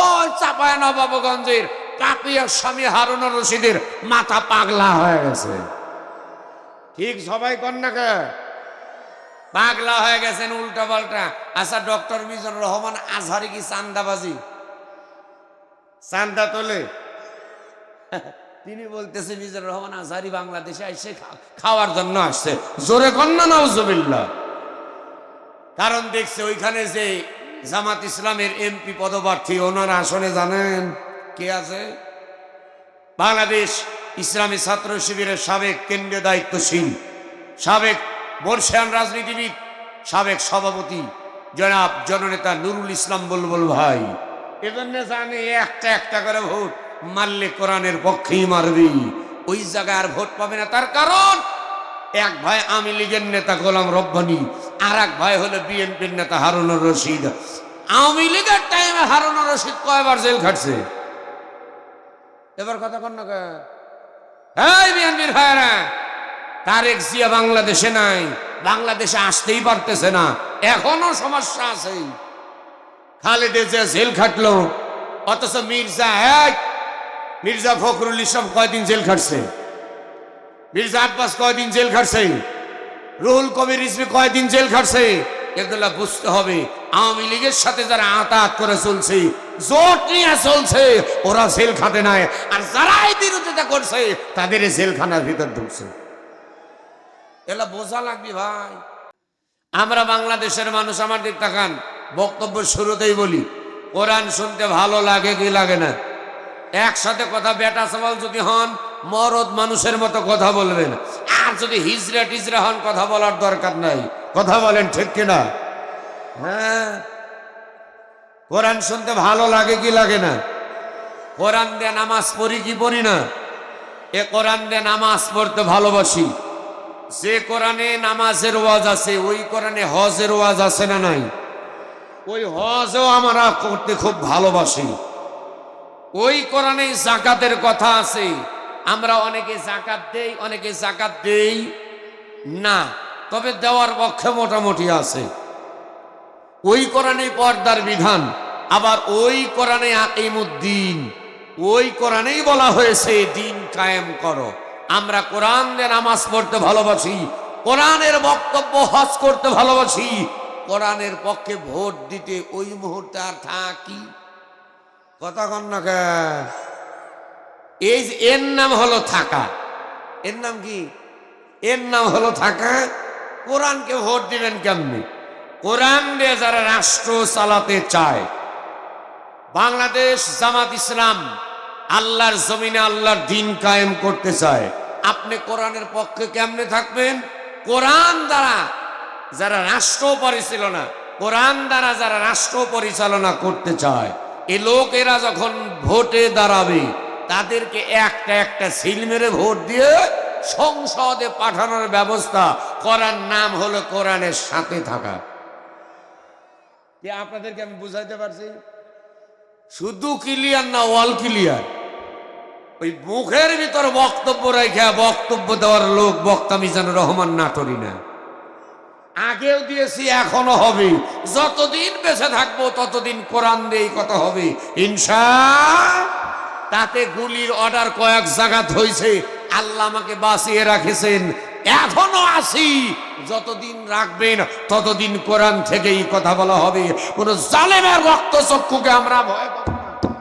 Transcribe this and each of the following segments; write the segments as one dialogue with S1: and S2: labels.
S1: ও চাপায় নবাবগঞ্জের কাপিয়া স্বামী হারুন রশিদের মাথা পাগলা হয়ে গেছে। ঠিক সবাই কন্যাকে পাগলা হয়ে গেছেন উল্টা পাল্টা। আচ্ছা ডক্টর মিজানুর রহমান আজহারি কি চান্দাবাজি? চান্দা তোলে। তিনি বলতেছে মিজানুর রহমান আজহারি বাংলাদেশে এসে খাওয়ার জন্য আসছে। জোরে কন্যা নাউজুবিল্লাহ। কারণ দেখছে ওইখানে যে জামাত ইসলামের এমপি পদপ্রার্থী, ওনার আসনে জানেন কে আছে? বাংলাদেশ ইসলামী ছাত্র শিবিরের সাবেক কেন্দ্রীয় দায়িত্বশীল, সাবেক বর্ষিয়ান রাজনীতিবিদ, সাবেক সভাপতি জনাব জননেতা নুরুল ইসলাম বুলবুল ভাই। এজন্য জানে একটা একটা করে ভোট মারলে কোরআনের পক্ষেই মারবি। ওই জায়গায় আর ভোট পাবে না, তার কারণ এক ভাই আমি লীগের নেতা গোলাম রব্বানি আর এক ভাই হলো বিএনপির নেতা হারুনুর রশিদ। আওয়ামী লীগের টাইমে হারুনুর রশিদ কয়বার জেল খাটছে? এবার কথা কন না? এই বিএনপির ভাইরা তারেক জিয়া বাংলাদেশে নাই, বাংলাদেশে আসতেই পারতেছে না, এখনও সমস্যা আছে। খালেদে যে জেল খাটলো, অথচ মির্জা এক, মির্জা ফখরুল ইসলাম কয়দিন জেল খাটছে? মির্জা আব্বাস কয়দিন জেল খাটছে? রুহুল কবির রিজভি কয়দিন জেল খাটছে? এগুলা বুঝতে হবে। আওয়ামী লীগের সাথে যারা আতাত করে চলছে, জোট নিয়ে চলছে, ওরা জেল খাটে নাই। আর যারা এই বিরোধিতা করছে, তাদের জেলখানার ভিতর ঢুকছে। এলা বোঝা লাগবে ভাই। আমরা বাংলাদেশের মানুষ, আমার দিক তাকান, বক্তব্য শুরুতেই বলি, কোরআন শুনতে ভালো লাগে কি লাগে না? একসাথে কথা, বেটা সবাল যদি হন, মরদ মানুষের মতো কথা বলবেন। আর যদি হিজরা টিজরা হন, কথা বলার দরকার নাই। কথা বলেন ঠিক কিনা? হ্যাঁ। কোরআন শুনতে ভালো লাগে কি লাগে না? কোরআন দিয়ে নামাজ পড়ি কি পড়ি না? এ কোরআন দিয়ে নামাজ পড়তে ভালোবাসি। যে কোরআনে নামাজের ওয়াজ আছে, ওই কোরআনে হজের ওয়াজ আছে না নাই? ওই হজও আমরা করতে খুব ভালোবাসি। ওই কোরআনে জাকাতের কথা আছে। আমরা অনেকে জাকাত দেই, অনেকে জাকাত দেই না। তবে দেওয়ার পক্ষে মোটামুটি আছে। ওই কোরআনে পর্দার বিধান। আবার ওই কোরআনে আকিমুদ্দিন। ওই কোরআনেই বলা হয়েছে, দিন কায়েম করো। আমরা কোরআন নামাজ পড়তে ভালোবাসি, কোরআনের বক্তব্য হজ করতে ভালোবাসি। কোরআনের পক্ষে ভোট দিতে ওই মুহূর্তে আর থাকি। কথা কন না কে? এই এর নাম হলো থাকা। এর নাম কি? এর নাম হলো থাকা। কোরআনকে ভোট দিবেন কেমনি? কোরআন দিয়ে যারা রাষ্ট্র চালাতে চায়, বাংলাদেশ জামাত ইসলাম আল্লাহর জমিনে আল্লাহর দিন কায়েম করতে চায়, আপনি কোরআনের পক্ষে কেমনে থাকবেন? কোরআন দ্বারা যারা রাষ্ট্র পরিচালনা, কোরআন দ্বারা যারা রাষ্ট্র পরিচালনা করতে চায়, এ লোকেরা যখন ভোটে দাঁড়াবে তাদেরকে একটা একটা সিল মেরে ভোট দিয়ে সংসদে পাঠানোর ব্যবস্থা করার নাম হলো কোরআনের সাথে থাকা। আপনাদেরকে আমি বুঝাইতে পারছি? শুধু ক্লিয়ার না ওয়াল ক্লিয়ার। ওই মুখের ভিতর বক্তব্য রেখে বক্তব্য দেওয়ার লোক বক্তা মিজানুর রহমান নাটরি না। আগেও দিয়েছি, এখনও হবে। যতদিন বেঁচে থাকব, ততদিন কোরআন দিয়ে কথা হবে। ইনশা তাতে গুলির অর্ডার কয়েক জায়গাত হয়েছে আল্লাহ আমাকে বাঁচিয়ে রাখেছেন। এখনও আসি যতদিন রাখবেন, ততদিন কোরআন থেকেই কথা বলা হবে। কোন জালেমের রক্ত চক্ষুকে আমরা ভয়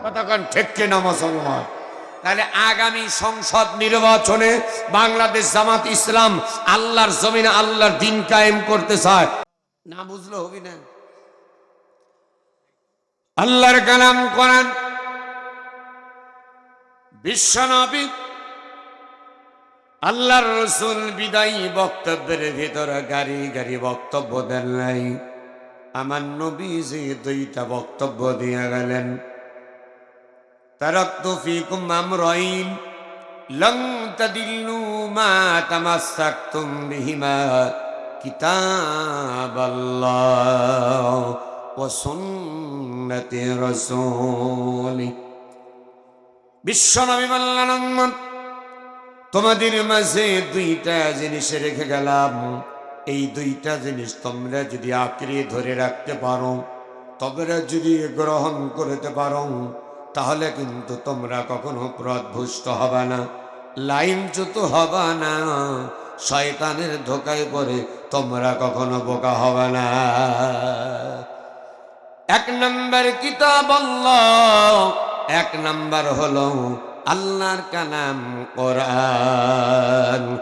S1: কতক্ষণ ঠেককে না, মুসলমান? তাহলে আগামী সংসদ নির্বাচনে বাংলাদেশ জামাত ইসলাম আল্লাহর জমিনে আল্লাহর দিন কায়েম করতে চায়। না বুঝলে হবি না। আল্লাহর কালাম কোরআন বিশ্বনবী, আল্লাহর রসুল বিদায়ী বক্তব্যের ভিতরে গাড়ি গাড়ি বক্তব্য দেন নাই। আমার নবী যে দুইটা বক্তব্য দিয়ে গেলেন। তারক বিশ্বনবী বললেন তোমাদের মাঝে দুইটা জিনিস রেখে গেলাম। এই দুইটা জিনিস তোমরা যদি আঁকড়ে ধরে রাখতে পারো তবে যদি গ্রহণ করতে পারো, তাহলে কিন্তু তোমরা কখনো প্রদভুষ্ট হবে না। লাইনচ্যুত হবে না, শয়তানের ধোকায় পড়ে তোমরা কখনো বোকা হবে না। এক নম্বর কিতাব আল্লাহ এক নম্বর হলো আল্লাহর কালাম কোরআন।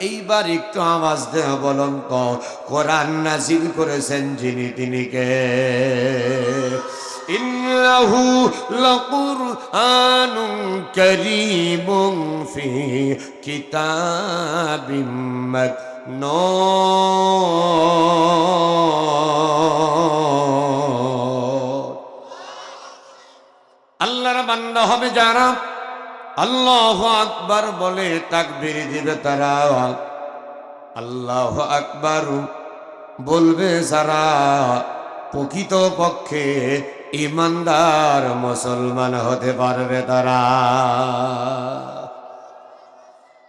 S1: এইবার একটু আওয়াজ দেহ বলুন তো, কোরআন নাজিল করেছেন যিনি, তিনি কে? ইন্নাহু লাকুরআনুন কারীমুন ফি কিতাবিম মাকনুন বান্দা হবে যারা আল্লাহ আকবার বলে তাকবির দিবে তারা। আল্লাহ আকবার বলবে যারা প্রকৃত পক্ষে ইমানদার মুসলমান হতে পারবে তারা।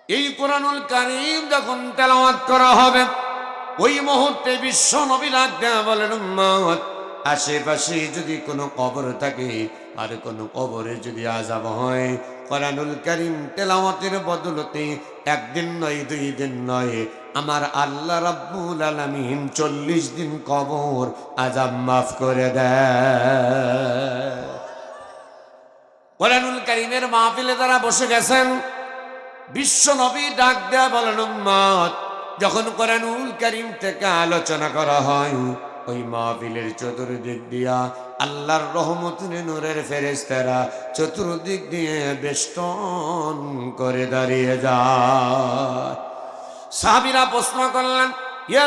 S1: এই কোরআনুল কারিম যখন তেলাওয়াত করা হবে, ওই মুহূর্তে বিশ্ব নবী ডাক বলেন, উম্মত আশেপাশে যদি কোনো কবর থাকে, আর কোনো কবরে যদি আজাব হয়, কোরআনুল কারিম তেলাওয়াতের বদলতে একদিন নয়, দুই দিন নয়, আমার আল্লাহ রাব্বুল আলামিন চল্লিশ দিন কবর আজাব মাফ করে দেয়। কোরআনুল কারিমের মাহফিলে তারা বসে গেছেন, বিশ্ব নবী ডাক দেয়া বলেন যখন কোরআনুল করিম থেকে আলোচনা করা হয় ওই মাহফিলের চতুর্দিক দিয়া আল্লাহর রহমতুল নূরের ফেরেস্তারা চতুর্দিক দিয়ে বেষ্টন করে দাঁড়িয়ে যায়। সাহাবীরা প্রশ্ন করলেন, ইয়া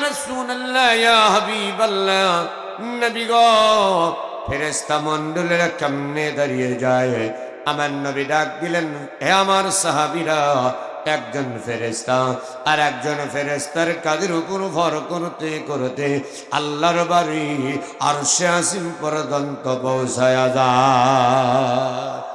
S1: ইয়া নবী গো কেমনে দাঁড়িয়ে যায়? আমার নবী ডাক দিলেন, হে আমার সাহাবীরা একজন ফেরেস্তা আর একজন ফেরেস্তার কাদের উপর ভর করতে করতে আল্লাহর বাড়ি আর সে আসিম পর্যন্ত পৌঁছায়া যায়।